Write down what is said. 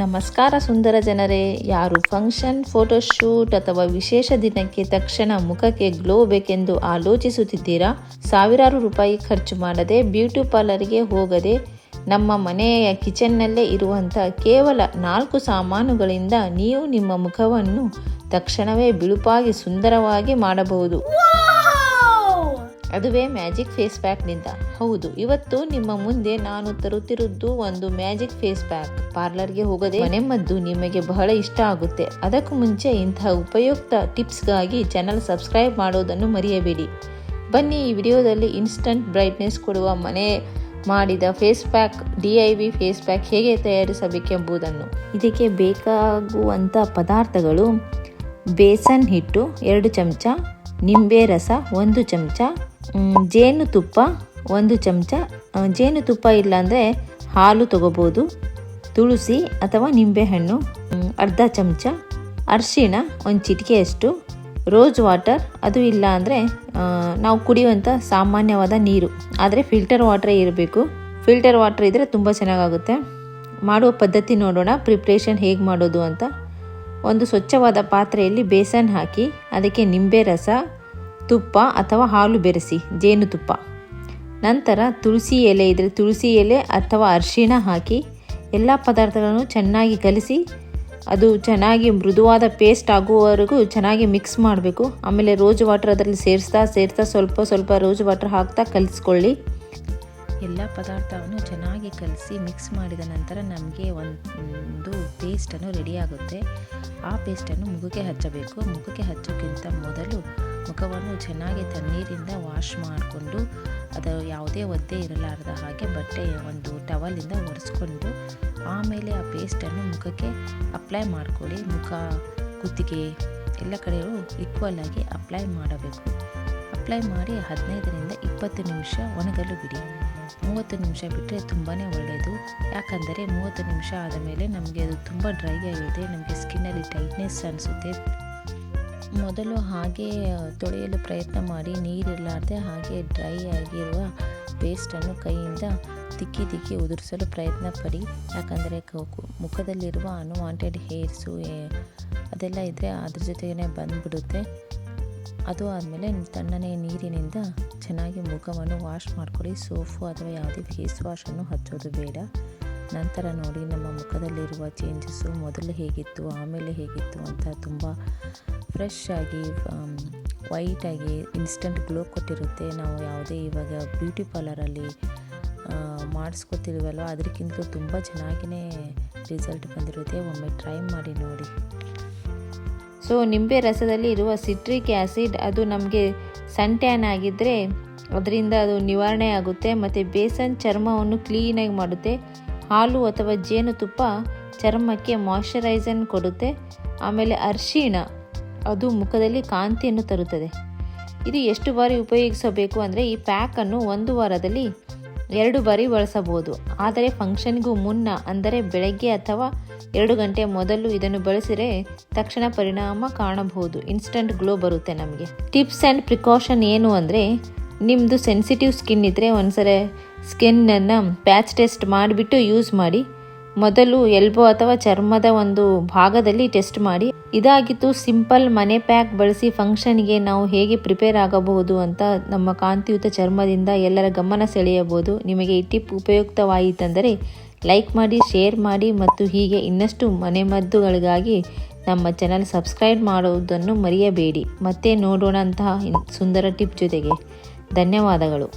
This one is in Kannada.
ನಮಸ್ಕಾರ ಸುಂದರ ಜನರೇ, ಯಾರು ಫಂಕ್ಷನ್ ಫೋಟೋಶೂಟ್ ಅಥವಾ ವಿಶೇಷ ದಿನಕ್ಕೆ ತಕ್ಷಣ ಮುಖಕ್ಕೆ ಗ್ಲೋ ಬೇಕೆಂದು ಆಲೋಚಿಸುತ್ತಿದ್ದೀರಾ? ಸಾವಿರಾರು ರೂಪಾಯಿ ಖರ್ಚು ಮಾಡದೆ ಬ್ಯೂಟಿ ಪಾರ್ಲರ್ಗೆ ಹೋಗದೆ ನಮ್ಮ ಮನೆಯ ಕಿಚನ್ನಲ್ಲೇ ಇರುವಂಥ ಕೇವಲ ನಾಲ್ಕು ಸಾಮಾನುಗಳಿಂದ ನೀವು ನಿಮ್ಮ ಮುಖವನ್ನು ತಕ್ಷಣವೇ ಬಿಳುಪಾಗಿ ಸುಂದರವಾಗಿ ಮಾಡಬಹುದು. ಅದುವೇ ಮ್ಯಾಜಿಕ್ ಫೇಸ್ ಪ್ಯಾಕ್ನಿಂದ ಹೌದು, ಇವತ್ತು ನಿಮ್ಮ ಮುಂದೆ ನಾನು ತರುತ್ತಿರುವುದು ಒಂದು ಮ್ಯಾಜಿಕ್ ಫೇಸ್ ಪ್ಯಾಕ್. ಪಾರ್ಲರ್ಗೆ ಹೋಗದೆ ಮನೆಮದ್ದು ನಿಮಗೆ ಬಹಳ ಇಷ್ಟ ಆಗುತ್ತೆ. ಅದಕ್ಕೂ ಮುಂಚೆ ಇಂತಹ ಉಪಯುಕ್ತ ಟಿಪ್ಸ್ಗಾಗಿ ಚಾನಲ್ ಸಬ್ಸ್ಕ್ರೈಬ್ ಮಾಡೋದನ್ನು ಮರೆಯಬೇಡಿ. ಬನ್ನಿ, ಈ ವಿಡಿಯೋದಲ್ಲಿ ಇನ್ಸ್ಟಂಟ್ ಬ್ರೈಟ್ನೆಸ್ ಕೊಡುವ ಮನೆ ಮಾಡಿದ face pack, D I V face pack ಹೇಗೆ ತಯಾರಿಸಬೇಕೆಂಬುದನ್ನು. ಇದಕ್ಕೆ ಬೇಕಾಗುವಂಥ ಪದಾರ್ಥಗಳು ಬೇಸನ್ ಹಿಟ್ಟು ಎರಡು ಚಮಚ, ನಿಂಬೆ ರಸ ಒಂದು ಚಮಚ ಜೇನುತುಪ್ಪ ಒಂದು ಚಮಚ. ಜೇನುತುಪ್ಪ ಇಲ್ಲಾಂದರೆ ಹಾಲು ತಗೋಬೋದು, ತುಳಸಿ ಅಥವಾ ನಿಂಬೆಹಣ್ಣು ಅರ್ಧ ಚಮಚ. ಅರಿಶಿಣ ಒಂದು ಚಿಟಿಕೆಯಷ್ಟು ರೋಸ್ ವಾಟರ್ ಅದು ಇಲ್ಲ ಅಂದರೆ ನಾವು ಕುಡಿಯುವಂಥ ಸಾಮಾನ್ಯವಾದ ನೀರು. ಆದರೆ ಫಿಲ್ಟರ್ ವಾಟ್ರೇ ಇರಬೇಕು. ಫಿಲ್ಟರ್ ವಾಟರ್ ಇದ್ದರೆ ತುಂಬ ಚೆನ್ನಾಗಾಗುತ್ತೆ. ಮಾಡುವ ಪದ್ಧತಿ ನೋಡೋಣ, ಪ್ರಿಪ್ರೇಷನ್ ಹೇಗೆ ಮಾಡೋದು ಅಂತ. ಒಂದು ಸ್ವಚ್ಛವಾದ ಪಾತ್ರೆಯಲ್ಲಿ ಬೇಸನ್ ಹಾಕಿ, ಅದಕ್ಕೆ ನಿಂಬೆ ರಸ ತುಪ್ಪ ಅಥವಾ ಹಾಲು ಬೆರೆಸಿ ಜೇನುತುಪ್ಪ ನಂತರ ತುಳಸಿ ಎಲೆ ಇದ್ದರೆ ತುಳಸಿ ಎಲೆ ಅಥವಾ ಅರಿಶಿಣ ಹಾಕಿ ಎಲ್ಲ ಪದಾರ್ಥಗಳನ್ನು ಚೆನ್ನಾಗಿ ಕಲಿಸಿ, ಅದು ಚೆನ್ನಾಗಿ ಮೃದುವಾದ ಪೇಸ್ಟ್ ಆಗುವವರೆಗೂ ಚೆನ್ನಾಗಿ ಮಿಕ್ಸ್ ಮಾಡಬೇಕು. ಆಮೇಲೆ ರೋಜ್ ವಾಟರ್ ಅದರಲ್ಲಿ ಸೇರಿಸ್ತಾ ಸೇರಿಸ್ತಾ ಸ್ವಲ್ಪ ಸ್ವಲ್ಪ ರೋಜ್ ವಾಟರ್ ಹಾಕ್ತಾ ಕಲಿಸ್ಕೊಳ್ಳಿ. ಎಲ್ಲ ಪದಾರ್ಥವನ್ನು ಚೆನ್ನಾಗಿ ಕಲಸಿ ಮಿಕ್ಸ್ ಮಾಡಿದ ನಂತರ ನಮಗೆ ಒಂದು ಪೇಸ್ಟನ್ನು ರೆಡಿಯಾಗುತ್ತೆ ಆ ಪೇಸ್ಟನ್ನು ಮುಖಕ್ಕೆ ಹಚ್ಚಬೇಕು. ಮುಖಕ್ಕೆ ಹಚ್ಚೋಕ್ಕಿಂತ ಮೊದಲು ಮುಖವನ್ನು ಚೆನ್ನಾಗಿ ತಣ್ಣೀರಿಂದ ವಾಶ್ ಮಾಡಿಕೊಂಡು ಅದು ಯಾವುದೇ ಒದ್ದೆ ಇರಲಾರದ ಹಾಗೆ ಬಟ್ಟೆ ಒಂದು ಟವಲಿಂದ ಒರೆಸ್ಕೊಂಡು ಆಮೇಲೆ ಆ ಪೇಸ್ಟನ್ನು ಮುಖಕ್ಕೆ ಅಪ್ಲೈ ಮಾಡಿಕೊಳ್ಳಿ. ಮುಖ, ಕುತ್ತಿಗೆ ಎಲ್ಲ ಕಡೆಯೂ ಈಕ್ವಲ್ ಆಗಿ ಅಪ್ಲೈ ಮಾಡಬೇಕು. ಅಪ್ಲೈ ಮಾಡಿ ಹದಿನೈದರಿಂದ ಇಪ್ಪತ್ತು ನಿಮಿಷ ಒಣಗಲು ಬಿಡಿ. ಮೂವತ್ತು ನಿಮಿಷ ಬಿಟ್ಟರೆ ತುಂಬಾ ಒಳ್ಳೆಯದು ಯಾಕಂದರೆ ಮೂವತ್ತು ನಿಮಿಷ ಆದ ಮೇಲೆ ನಮಗೆ ಅದು ತುಂಬ ಡ್ರೈ ಆಗಿದೆ. ನಮಗೆ ಸ್ಕಿನ್ನಲ್ಲಿ ಟೈಟ್ನೆಸ್ ಅನಿಸುತ್ತೆ. ಮೊದಲು ಹಾಗೆ ತೊಳೆಯಲು ಪ್ರಯತ್ನ ಮಾಡಿ ನೀರಿರಲಾರ್ದೆ ಹಾಗೆ ಡ್ರೈ ಆಗಿರುವ ಪೇಸ್ಟನ್ನು ಕೈಯಿಂದ ತಿಕ್ಕಿ ತಿಕ್ಕಿ ಉದುರಿಸಲು ಪ್ರಯತ್ನ ಪಡಿ. ಯಾಕಂದರೆ ಮುಖದಲ್ಲಿರುವ ಅನ್ವಾಂಟೆಡ್ ಹೇರ್ಸು ಅದೆಲ್ಲ ಇದ್ದರೆ ಅದ್ರ ಜೊತೆಗೇ ಬಂದುಬಿಡುತ್ತೆ. ಅದು ಆದಮೇಲೆ ತಣ್ಣನೆಯ ನೀರಿನಿಂದ ಚೆನ್ನಾಗಿ ಮುಖವನ್ನು ವಾಶ್ ಮಾಡ್ಕೊಳ್ಳಿ. ಸೋಫು ಅಥವಾ ಯಾವುದೇ ಫೇಸ್ ವಾಶನ್ನು ಹಚ್ಚೋದು ಬೇಡ. ನಂತರ ನೋಡಿ ನಮ್ಮ ಮುಖದಲ್ಲಿರುವ ಚೇಂಜಸ್ಸು ಮೊದಲು ಹೇಗಿತ್ತು, ಆಮೇಲೆ ಹೇಗಿತ್ತು ಅಂತ ತುಂಬ ಫ್ರೆಶ್ ಆಗಿ ವೈಟಾಗಿ ಇನ್ಸ್ಟಂಟ್ ಗ್ಲೋ ಕೊಟ್ಟಿರುತ್ತೆ. ನಾವು ಯಾವುದೇ ಇವಾಗ ಬ್ಯೂಟಿ ಪಾರ್ಲರಲ್ಲಿ ಮಾಡಿಸ್ಕೊತಿಲ್ವಲ್ವ ಅದಕ್ಕಿಂತ ತುಂಬ ಚೆನ್ನಾಗಿಯೇ ರಿಸಲ್ಟ್ ಬಂದಿರುತ್ತೆ. ಒಮ್ಮೆ ಟ್ರೈ ಮಾಡಿ ನೋಡಿ. ಸೊ ನಿಂಬೆ ರಸದಲ್ಲಿ ಇರುವ ಸಿಟ್ರಿಕ್ ಆ್ಯಸಿಡ್ ಅದು ನಮಗೆ ಸನ್ ಆಗಿದ್ದರೆ ಅದರಿಂದ ಅದು ನಿವಾರಣೆ ಆಗುತ್ತೆ. ಮತ್ತು ಬೇಸನ್ ಚರ್ಮವನ್ನು ಕ್ಲೀನಾಗಿ ಮಾಡುತ್ತೆ. ಹಾಲು ಅಥವಾ ಜೇನುತುಪ್ಪ ಚರ್ಮಕ್ಕೆ ಮಾಯಶ್ಚರೈಸನ್ ಕೊಡುತ್ತೆ. ಆಮೇಲೆ ಅರಿಶಿಣ, ಅದು ಮುಖದಲ್ಲಿ ಕಾಂತಿಯನ್ನು ತರುತ್ತದೆ. ಇದು ಎಷ್ಟು ಬಾರಿ ಉಪಯೋಗಿಸಬೇಕು ಅಂದರೆ ಈ ಪ್ಯಾಕನ್ನು ಒಂದು ವಾರದಲ್ಲಿ ಎರಡು ಬಾರಿ ಬಳಸಬಹುದು. ಆದರೆ ಫಂಕ್ಷನ್ಗೂ ಮುನ್ನ, ಅಂದರೆ ಬೆಳಗ್ಗೆ ಅಥವಾ ಎರಡು ಗಂಟೆ ಮೊದಲು ಇದನ್ನು ಬಳಸಿದರೆ ತಕ್ಷಣ ಪರಿಣಾಮ ಕಾಣಬಹುದು. ಇನ್ಸ್ಟಂಟ್ ಗ್ಲೋ ಬರುತ್ತೆ ನಮಗೆ. ಟಿಪ್ಸ್ ಆ್ಯಂಡ್ ಪ್ರಿಕಾಷನ್ ಏನು ಅಂದರೆ ನಿಮ್ಮದು ಸೆನ್ಸಿಟಿವ್ ಸ್ಕಿನ್ ಇದ್ದರೆ ಒಂದ್ಸಲ ಸ್ಕಿನ್ನನ್ನು ಪ್ಯಾಚ್ ಟೆಸ್ಟ್ ಮಾಡಿಬಿಟ್ಟು ಯೂಸ್ ಮಾಡಿ. ಮೊದಲು ಎಲ್ಬೋ ಅಥವಾ ಚರ್ಮದ ಒಂದು ಭಾಗದಲ್ಲಿ ಟೆಸ್ಟ್ ಮಾಡಿ. ಇದಾಗಿತ್ತು ಸಿಂಪಲ್ ಮನೆ ಪ್ಯಾಕ್ ಬಳಸಿ ಫಂಕ್ಷನ್ಗೆ ನಾವು ಹೇಗೆ ಪ್ರಿಪೇರ್ ಆಗಬಹುದು ಅಂತ ನಮ್ಮ ಕಾಂತಿಯುತ ಚರ್ಮದಿಂದ ಎಲ್ಲರ ಗಮನ ಸೆಳೆಯಬಹುದು. ನಿಮಗೆ ಈ ಟಿಪ್ ಉಪಯುಕ್ತವಾಯಿತಂದರೆ ಲೈಕ್ ಮಾಡಿ ಶೇರ್ ಮಾಡಿ ಮತ್ತು ಹೀಗೆ ಇನ್ನಷ್ಟು ಮನೆಮದ್ದುಗಳಿಗಾಗಿ ನಮ್ಮ ಚಾನಲ್ ಸಬ್ಸ್ಕ್ರೈಬ್ ಮಾಡುವುದನ್ನು ಮರೆಯಬೇಡಿ. ಮತ್ತೆ ನೋಡೋಣ ಅಂತಹ ಸುಂದರ ಟಿಪ್ ಜೊತೆಗೆ. ಧನ್ಯವಾದಗಳು.